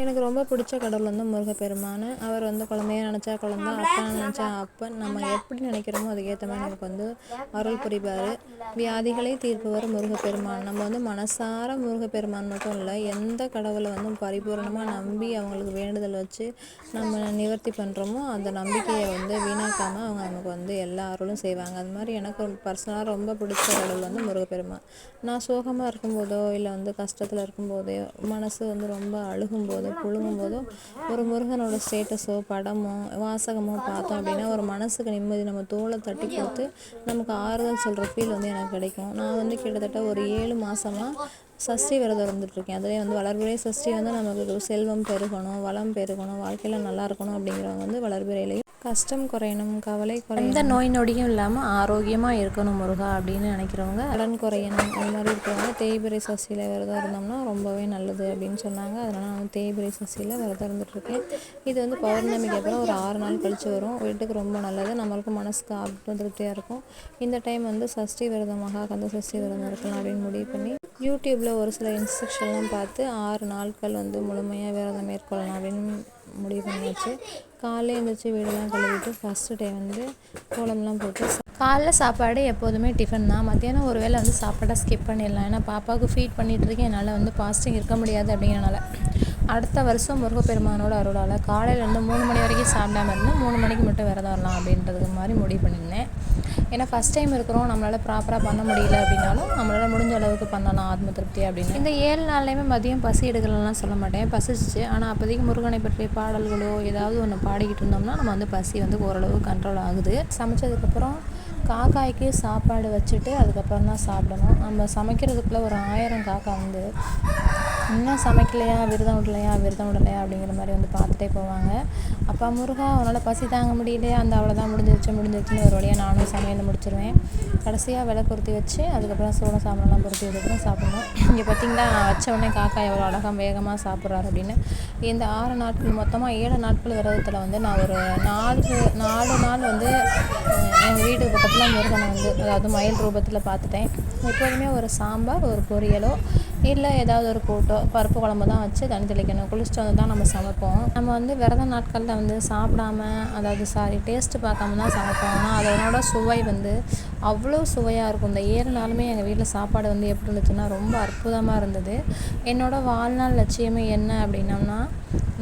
எனக்கு ரொம்ப பிடிச்ச கடவுள் வந்து முருகப்பெருமான். அவர் வந்து குழந்தைய நினச்சா குழந்த அப்பா நினச்சா அப்பன். நம்ம எப்படி நினைக்கிறோமோ அதுக்கேற்ற மாதிரி நமக்கு வந்து அருள் புரிவார். வியாதிகளை தீர்ப்பவர் முருகப்பெருமான். நம்ம வந்து மனசார முருகப்பெருமான் மட்டும் இல்லை எந்த கடவுளை வந்து பரிபூரணமாக நம்பி அவங்களுக்கு வேண்டுதல் வச்சு நம்ம நிவர்த்தி பண்ணுறோமோ அந்த நம்பிக்கையை வந்து வீணாக்காமல் அவங்க நமக்கு வந்து எல்லா அருளும் செய்வாங்க. அது மாதிரி எனக்கு பர்சனலாக ரொம்ப பிடிச்ச கடவுள் வந்து முருகப்பெருமான். நான் சோகமாக இருக்கும்போதோ இல்லை வந்து கஷ்டத்தில் இருக்கும்போதோ மனசு வந்து ரொம்ப அழுகும்போது போதோ புழுங்கும் போதோ ஒரு முருகனோட ஸ்டேட்டஸோ படமோ வாசகமோ பார்த்தோம் அப்படின்னா ஒரு மனசுக்கு நிம்மதி நம்ம தோலை தட்டி கொடுத்து நமக்கு ஆறுதல் சொல்கிற ஃபீல் வந்து எனக்கு கிடைக்கும். நான் வந்து கிட்டத்தட்ட ஒரு ஏழு மாதமாக சஷ்டி விரதம் இருந்துகிட்ருக்கேன் அதுவே வந்து வளர்பிறை சஷ்டி வந்து நமக்கு செல்வம் பெருகணும் வளம் பெருகணும் வாழ்க்கையில் நல்லா இருக்கணும் அப்படிங்கிறவங்க வந்து வளர்பிறையிலையும் கஷ்டம் குறையணும் கவலை குறையணும். எந்த நோய் நொடியும் இல்லாமல் ஆரோக்கியமாக இருக்கணும் முருகா அப்படின்னு நினைக்கிறவங்க கடன் குறையணும். அது மாதிரி இருக்கிறவங்க தேய்பிரை சசியில் விரதம் இருந்தோம்னா ரொம்பவே நல்லது அப்படின்னு சொன்னாங்க. அதனால் நான் தேய்பிரை சசியில் விரதம் இருந்துகிட்ருக்கேன் இது வந்து பௌர்ணமிக்கு அப்புறம் ஒரு ஆறு நாள் கழித்து வரும். வீட்டுக்கு ரொம்ப நல்லது. நம்மளுக்கு மனசுக்கு ஆப்டம் திருப்தியாக இருக்கும். இந்த டைம் வந்து சஷ்டி விரதம் மகா கந்த சஷ்டி விரதம் இருக்கலாம் அப்படின்னு முடிவு பண்ணி யூடியூப்பில் ஒரு சில இன்ஸ்ட்ரக்ஷன்லாம் பார்த்து ஆறு நாட்கள் வந்து முழுமையாக விரதம் மேற்கொள்ளலாம் அப்படின்னு முடிவு பண்ணியாச்சு. காலையில் எழுந்திரிச்சி வீடெல்லாம் கழுவிட்டு ஃபஸ்ட்டு டே வந்து கோலம்லாம் போட்டு காலைல சாப்பாடு எப்போதுமே டிஃபன் தான். மத்தியானம் ஒரு வேளை வந்து சாப்பாடை ஸ்கிப் பண்ணிடலாம். ஏன்னா பாப்பாவுக்கு ஃபீட் பண்ணிகிட்டு இருக்கேன். என்னால் வந்து பாஸ்டிங் இருக்க முடியாது அப்படிங்கிறனால. அடுத்த வருஷம் முருகப்பெருமானோட அருளால் காலையிலேருந்து மூணு மணி வரைக்கும் சாப்பிடாம இருந்து மூணு மணிக்கு மட்டும் விரதம் வரலாம் அப்படின்றதுக்கு மாதிரி முடிவு பண்ணியிருந்தேன். ஏன்னா ஃபஸ்ட் டைம் இருக்கிறோம் நம்மளால் ப்ராப்பராக பண்ண முடியல அப்படின்னாலும் நம்மளால் முடிஞ்ச அளவுக்கு பண்ணலாம் ஆத்ம திருப்தி அப்படின்னு. இந்த ஏழு நாள்லையுமே மதியம் பசி எடுக்கலலாம் சொல்ல மாட்டேன். பசிச்சு ஆனால் அப்போதைக்கு முருகனை பற்றிய பாடல்களோ ஏதாவது ஒன்று பாடிக்கிட்டு இருந்தோம்னா நம்ம வந்து பசி வந்து ஓரளவு கண்ட்ரோல் ஆகுது. சமைச்சதுக்கப்புறம் காக்காய்க்கு சாப்பாடு வச்சுட்டு அதுக்கப்புறம் தான் சாப்பிடணும். நம்ம சமைக்கிறதுக்குள்ளே ஒரு ஆயிரம் காக்கா வந்து இன்னும் சமைக்கலையா விரதம் விடலையா விரதம் விடலையா அப்படிங்கிற மாதிரி வந்து பார்த்துட்டே போவாங்க. அப்பா முருகா அவனால் பசி தாங்க முடியலையே அந்த அவ்வளோதான் முடிஞ்சிருச்சு முடிஞ்சிருச்சுன்னு ஒரு வழியாக நானும் சமையல் முடிச்சிருவேன். கடைசியாக விலை பொருத்தி வச்சு அதுக்கப்புறம் சூட சாம்பலாம் பொருத்தி அதுக்கப்புறம் சாப்பிடணும். இங்கே பார்த்திங்களா நான் வச்ச உடனே காக்கா எவ்வளோ அழகாக வேகமாக சாப்பிட்றாரு அப்படின்னு. இந்த ஆறு நாட்கள் மொத்தமாக ஏழு நாட்கள் விரதத்தில் வந்து நான் ஒரு நாலு நாலு நாள் வந்து எங்கள் வீட்டு பக்கத்தில் முருகனை வந்து அதாவது மயில் ரூபத்தில் பார்த்துட்டேன். எப்போதுமே ஒரு சாம்பார் ஒரு பொரியலோ இல்லை ஏதாவது ஒரு கூட்டோ பருப்பு குழம்பு தான் வச்சு தண்ணி தெளிக்கணும். குளிச்சுட்டு வந்து தான் நம்ம சமைப்போம். நம்ம வந்து விரத நாட்களில் வந்து சாப்பிடாம அதாவது சாரி டேஸ்ட்டு பார்க்காம தான் சமைப்போம். ஆனால் அதனோட சுவை வந்து அவ்வளோ சுவையாக இருக்கும். இந்த ஏழு நாளுமே எங்கள் வீட்டில் சாப்பாடு வந்து எப்படி இருந்துச்சுன்னா ரொம்ப அற்புதமாக இருந்தது. என்னோடய வாழ்நாள் லட்சியமே என்ன அப்படின்னம்னா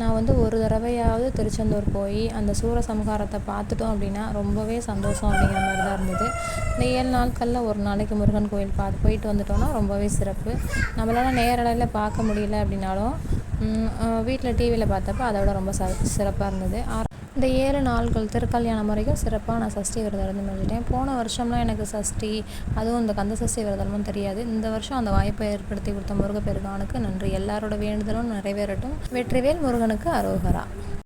நான் வந்து ஒரு தடவையாவது திருச்செந்தூர் போய் அந்த சூரசம்ஹாரத்தை பார்த்துட்டோம் அப்படின்னா ரொம்பவே சந்தோஷம் அப்படிங்கிற மாதிரி தான் இருந்தது. இந்த ஏழு நாட்களில் ஒரு நாளைக்கு முருகன் கோயில் பார்த்து போயிட்டு வந்துட்டோம்னா ரொம்பவே சிறப்பு. நம்மளால் நேரடையில் பார்க்க முடியல அப்படின்னாலும் வீட்டில் டிவியில் பார்த்தப்ப அதை விட ரொம்ப ச சிறப்பாக இருந்தது. இந்த ஏழு நாள்கள் திருக்கல்யாணம் வரைக்கும் சிறப்பாக நான் சஷ்டி விரதம் இருந்து முடிஞ்சிட்டேன் போன வருஷம்லாம் எனக்கு சஷ்டி அதுவும் இந்த கந்த சஷ்டி விரதமும் தெரியாது. இந்த வருஷம் அந்த வாய்ப்பை ஏற்படுத்தி கொடுத்த முருகப்பெருமானுக்கு நன்றி. எல்லாரோட வேண்டுதலும் நிறைவேறட்டும். வெற்றிவேல் முருகனுக்கு அரோகரா.